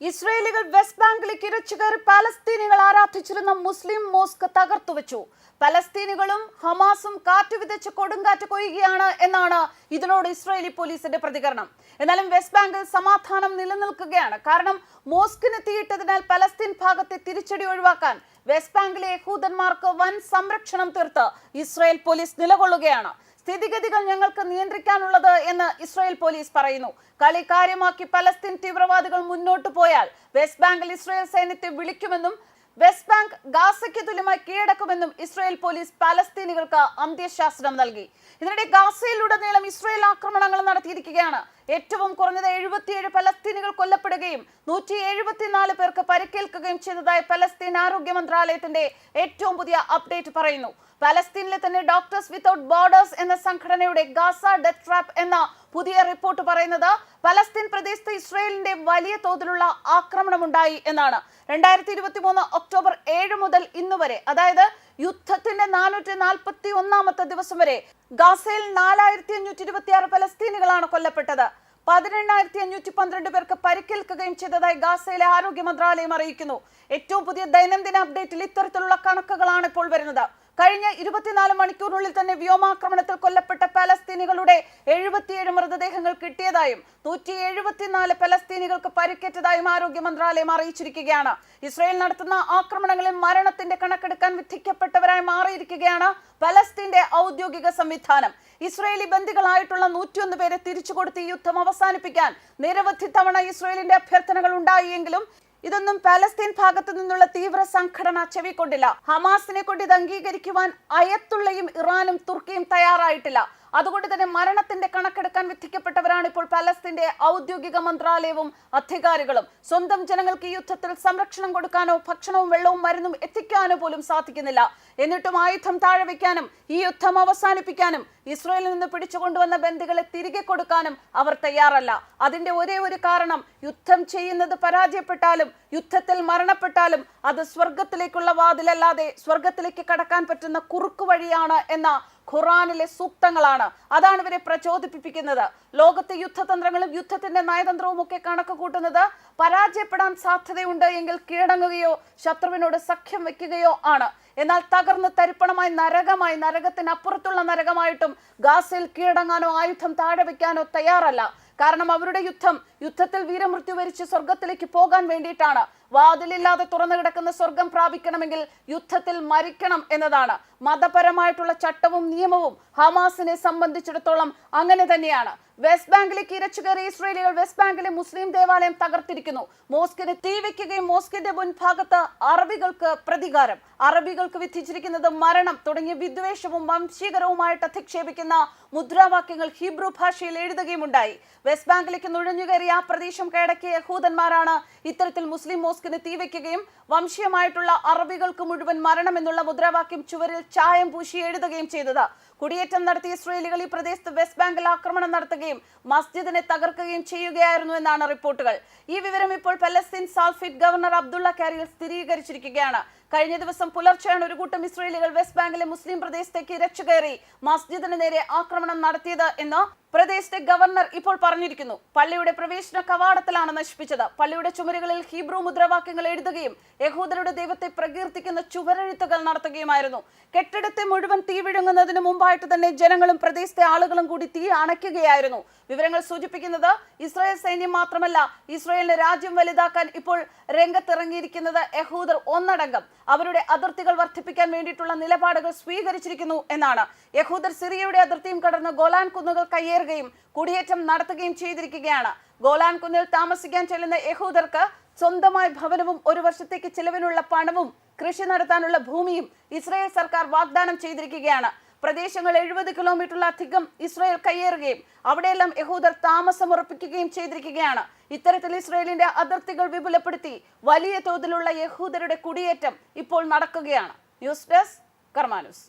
ഇസ്രയേലികൾ west ബാങ്കിലേക്ക് ഇരച്ചു കയറി പലസ്തീനികൾ ആരാധിച്ചിരുന്ന മുസ്ലിം മോസ്ക് തകർത്തുവച്ചു. പലസ്തീനികളും ഹമാസും കാറ്റ് വിതച്ച് കൊടുങ്കാറ്റ് കൊയ്യുകയാണ് എന്നാണ് ഇതിനോട് ഇസ്രയേലി പോലീസിന്റെ പ്രതികരണം. എന്നാലും വെസ്റ്റ് ബാങ്കിൽ സമാധാനം നിലനിൽക്കുകയാണ്. കാരണം മോസ്കിന് തീയിട്ടതിനാൽ പലസ്തീൻ ഭാഗത്തെ തിരിച്ചടി ഒഴിവാക്കാൻ വെസ്റ്റ് ബാങ്കിലെ യഹൂദന്മാർക്ക് വൻ സംരക്ഷണം തീർത്ത് ഇസ്രയേൽ പോലീസ് നിലകൊള്ളുകയാണ്. സ്ഥിതിഗതികൾ ഞങ്ങൾക്ക് നിയന്ത്രിക്കാനുള്ളത് എന്ന് ഇസ്രായേൽ പോലീസ് പറയുന്നു. കളി കാര്യമാക്കി പലസ്തീൻ തീവ്രവാദികൾ മുന്നോട്ട് പോയാൽ വെസ്റ്റ് ബാങ്കിൽ ഇസ്രായേൽ സൈന്യത്തെ വിളിക്കുമെന്നും വെസ്റ്റ് ബാങ്ക് ഗാസയ്ക്ക് തുല്യമായി കീഴടക്കുമെന്നും ഇസ്രായേൽ പോലീസ് പലസ്തീനികൾക്ക് അന്ത്യശാസനം നൽകി. ഇതിനിടെ ഗാസയിലുടനീളം ഇസ്രായേൽ ആക്രമണങ്ങൾ നടത്തിയിരിക്കുകയാണ്. ഏറ്റവും കുറഞ്ഞത് എഴുപത്തിയേഴ് പലസ്തീനികൾ കൊല്ലപ്പെടുകയും നൂറ്റി എഴുപത്തിനാല് പേർക്ക് പരിക്കേൽക്കുകയും ചെയ്തതായി പലസ്തീൻ ആരോഗ്യ മന്ത്രാലയത്തിന്റെ ഏറ്റവും പുതിയ അപ്ഡേറ്റ് പറയുന്നു. പലസ്തീനിലെ തന്നെ ഡോക്ടേഴ്സ് വിത്തൌട്ട് ബോർഡേഴ്സ് എന്ന സംഘടനയുടെ ഗാസ ഡെത്ത് ട്രാപ്പ് എന്ന പുതിയ റിപ്പോർട്ട് പറയുന്നത് പലസ്തീൻ പ്രദേശത്ത് ഇസ്രയേലിന്റെ വലിയ തോതിലുള്ള ആക്രമണം ഉണ്ടായി എന്നാണ്. രണ്ടായിരത്തി ഇരുപത്തി മൂന്ന് ഒക്ടോബർ ഏഴ് മുതൽ ഇന്ന് വരെ അതായത് യുദ്ധത്തിന്റെ നാനൂറ്റി നാൽപ്പത്തി ഒന്നാമത്തെ ദിവസം വരെ ഗാസയിൽ നാലായിരത്തി അഞ്ഞൂറ്റി ഇരുപത്തി ആറ് പലസ്തീനുകളാണ് കൊല്ലപ്പെട്ടത്. പതിനെണ്ണായിരത്തി അഞ്ഞൂറ്റി പന്ത്രണ്ട് പേർക്ക് പരിക്കേൽക്കുകയും ചെയ്തതായി ഗാസയിലെ ആരോഗ്യ മന്ത്രാലയം അറിയിക്കുന്നു. ഏറ്റവും പുതിയ ദൈനംദിന അപ്ഡേറ്റിൽ ഇത്തരത്തിലുള്ള കണക്കുകളാണ് ഇപ്പോൾ വരുന്നത്. കഴിഞ്ഞ ഇരുപത്തിനാല് മണിക്കൂറിനുള്ളിൽ തന്നെ വ്യോമാക്രമണത്തിൽ കൊല്ലപ്പെട്ട പലസ്തീനികളുടെ എഴുപത്തിയേഴ് മൃതദേഹങ്ങൾ കിട്ടിയതായും നൂറ്റി എഴുപത്തിനാല് പലസ്തീനികൾക്ക് പരിക്കേറ്റതായും ആരോഗ്യ മന്ത്രാലയം അറിയിച്ചിരിക്കുകയാണ്. ഇസ്രയേൽ നടത്തുന്ന ആക്രമണങ്ങളിൽ മരണത്തിന്റെ കണക്കെടുക്കാൻ വിധിക്കപ്പെട്ടവരായി മാറിയിരിക്കുകയാണ് പലസ്തീന്റെ ഔദ്യോഗിക സംവിധാനം. ഇസ്രയേലി ബന്ദികളായിട്ടുള്ള നൂറ്റിയൊന്ന് പേരെ തിരിച്ചുകൊടുത്ത് ഈ യുദ്ധം അവസാനിപ്പിക്കാൻ നിരവധി തവണ ഇസ്രയേലിന്റെ അഭ്യർത്ഥനകൾ ഉണ്ടായെങ്കിലും ഇതൊന്നും പാലസ്തീൻ ഭാഗത്തു നിന്നുള്ള തീവ്ര സംഘടന ചെവിക്കൊണ്ടില്ല. ഹമാസിനെ കൊണ്ട് ഇത് അംഗീകരിക്കുവാൻ അയത്തുള്ളയും ഇറാനും തുർക്കിയും തയ്യാറായിട്ടില്ല. അതുകൊണ്ട് തന്നെ മരണത്തിന്റെ കണക്കെടുക്കാൻ വിധിക്കപ്പെട്ടവരാണ് ഇപ്പോൾ പലസ്തീന്റെ ഔദ്യോഗിക മന്ത്രാലയവും അധികാരികളും. സ്വന്തം ജനങ്ങൾക്ക് ഈ യുദ്ധത്തിൽ സംരക്ഷണം കൊടുക്കാനോ ഭക്ഷണവും വെള്ളവും മരുന്നും എത്തിക്കാനോ പോലും സാധിക്കുന്നില്ല. എന്നിട്ടും ആയുധം താഴെ വയ്ക്കാനും ഈ യുദ്ധം അവസാനിപ്പിക്കാനും ഇസ്രയേലിൽ നിന്ന് പിടിച്ചുകൊണ്ടുവന്ന ബന്ധികളെ തിരികെ കൊടുക്കാനും അവർ തയ്യാറല്ല. അതിന്റെ ഒരേ ഒരു കാരണം യുദ്ധം ചെയ്യുന്നത് പരാജയപ്പെട്ടാലും യുദ്ധത്തിൽ മരണപ്പെട്ടാലും അത് സ്വർഗത്തിലേക്കുള്ള വാതിലല്ലാതെ സ്വർഗത്തിലേക്ക് കടക്കാൻ പറ്റുന്ന കുറുക്കു വഴിയാണ് എന്ന ഖുറാനിലെ സൂക്തങ്ങളാണ്. അതാണ് ഇവരെ പ്രചോദിപ്പിക്കുന്നത് ലോകത്തെ യുദ്ധതന്ത്രങ്ങളും യുദ്ധത്തിന്റെ നയതന്ത്രവും ഒക്കെ കണക്ക് കൂട്ടുന്നത് പരാജയപ്പെടാൻ സാധ്യതയുണ്ട് എങ്കിൽ കീഴടങ്ങുകയോ ശത്രുവിനോട് സഖ്യം വെക്കുകയോ ആണ്. എന്നാൽ തകർന്ന് തരിപ്പണമായി നരകമായി നരകത്തിനപ്പുറത്തുള്ള നരകമായിട്ടും ഗാസയിൽ കീഴടങ്ങാനോ ആയുധം താഴെ വയ്ക്കാനോ തയ്യാറല്ല. കാരണം അവരുടെ യുദ്ധം യുദ്ധത്തിൽ വീരമൃത്യു വരിച്ച് സ്വർഗത്തിലേക്ക് പോകാൻ വേണ്ടിയിട്ടാണ്. വാതിലില്ലാതെ തുറന്നു കിടക്കുന്ന സ്വർഗം പ്രാപിക്കണമെങ്കിൽ യുദ്ധത്തിൽ മരിക്കണം എന്നതാണ്. മതപരമായിട്ടുള്ള ചട്ടവും നിയമവും ഹമാസിനെ സംബന്ധിച്ചിടത്തോളം അങ്ങനെ തന്നെയാണ്. വെസ്റ്റ് ബാങ്കിലേക്ക് ഇരച്ചുകയറി ഇസ്രയേലികൾ വെസ്റ്റ് ബാങ്കിലെ മുസ്ലിം ദേവാലയം തകർത്തിരിക്കുന്നു. മോസ്കിന് തീ വെക്കുകയും മോസ്കിന്റെ മുൻഭാഗത്ത് അറബികൾക്ക് പ്രതികാരം. അറബികൾക്ക് വിധിച്ചിരിക്കുന്നത് മരണം തുടങ്ങിയ വിദ്വേഷവും വംശീകരവുമായിട്ട് അധിക്ഷേപിക്കുന്ന മുദ്രാവാക്യങ്ങൾ ഹീബ്രു ഭാഷയിൽ എഴുതുകയും ഉണ്ടായി വെസ്റ്റ് ബാങ്കിലേക്ക് നുഴഞ്ഞുകയറിയ ആ പ്രദേശം കൈയടക്കിയ യഹൂദന്മാരാണ് ഇത്തരത്തിൽ മുസ്ലിം മോസ്കിന് തീവയ്ക്കുകയും വംശീയമായിട്ടുള്ള അറബികൾക്ക് മുഴുവൻ മരണം എന്നുള്ള മുദ്രാവാക്യം ചുവരിൽ ചായം പൂശി എഴുതുകയും ചെയ്തത്. കുടിയേറ്റം നടത്തിയ ഇസ്രയേലികൾ ഈ പ്രദേശത്ത് വെസ്റ്റ് ബാങ്കിൽ ആക്രമണം നടത്തുകയും മസ്ജിദിനെ തകർക്കുകയും ചെയ്യുകയായിരുന്നു എന്നാണ് റിപ്പോർട്ടുകൾ. ഈ വിവരം ഇപ്പോൾ പലസ്തീൻ സാൽഫിറ്റ് ഗവർണർ അബ്ദുള്ള കാരിയിൽ സ്ഥിരീകരിച്ചിരിക്കുകയാണ്. കഴിഞ്ഞ ദിവസം പുലർച്ചെയാണ് ഒരു കൂട്ടം ഇസ്രയേലികൾ വെസ്റ്റ് ബാങ്കിലെ മുസ്ലിം പ്രദേശത്തേക്ക് ഇരച്ചുകയറി മസ്ജിദിന് നേരെ ആക്രമണം നടത്തിയത് എന്ന് പ്രദേശത്തെ ഗവർണർ ഇപ്പോൾ പറഞ്ഞിരിക്കുന്നു. പള്ളിയുടെ പ്രവേശന കവാടത്തിലാണ് നശിപ്പിച്ചത്. പള്ളിയുടെ ചുമരുകളിൽ ഹീബ്രു മുദ്രാവാക്യങ്ങൾ എഴുതുകയും യഹൂദരുടെ ദൈവത്തെ പ്രകീർത്തിക്കുന്ന ചുവരെഴുത്തുകൾ നടത്തുകയുമായിരുന്നു. കെട്ടിടത്തെ മുഴുവൻ തീ വിഴുങ്ങുന്നതിന് മുമ്പായിട്ട് തന്നെ ജനങ്ങളും പ്രദേശത്തെ ആളുകളും കൂടി തീ അണയ്ക്കുകയായിരുന്നു. വിവരങ്ങൾ സൂചിപ്പിക്കുന്നത് ഇസ്രായേൽ സൈന്യം മാത്രമല്ല ഇസ്രായേലിന്റെ രാജ്യം വലുതാക്കാൻ ഇപ്പോൾ രംഗത്തിറങ്ങിയിരിക്കുന്നത് യഹൂദർ ഒന്നടങ്കം. അവരുടെ അതിർത്തികൾ വർദ്ധിപ്പിക്കാൻ വേണ്ടിയിട്ടുള്ള നിലപാടുകൾ സ്വീകരിച്ചിരിക്കുന്നു എന്നാണ്. യഹൂദർ സിറിയയുടെ അതിർത്തിയും കടന്ന് ഗോലാൻ കുന്നുകൾ കയ്യേറുകയും കുടിയേറ്റം നടത്തുകയും ചെയ്തിരിക്കുകയാണ്. ഗോലാൻ കുന്നിൽ താമസിക്കാൻ ചെല്ലുന്ന യഹൂദർക്ക് സ്വന്തമായി ഭവനവും ഒരു വർഷത്തേക്ക് ചിലവിനുള്ള പണവും കൃഷി നടത്താനുള്ള ഭൂമിയും ഇസ്രായേൽ സർക്കാർ വാഗ്ദാനം ചെയ്തിരിക്കുകയാണ്. പ്രദേശങ്ങൾ എഴുപത് കിലോമീറ്ററിലധികം ഇസ്രായേൽ കയ്യേറുകയും അവിടെയെല്ലാം യഹൂദർ താമസമുറപ്പിക്കുകയും ചെയ്തിരിക്കുകയാണ്. ഇത്തരത്തിൽ ഇസ്രായേലിന്റെ അതിർത്തികൾ വിപുലപ്പെടുത്തി വലിയ തോതിലുള്ള യഹൂദരുടെ കുടിയേറ്റം ഇപ്പോൾ നടക്കുകയാണ്. News desk Karma News.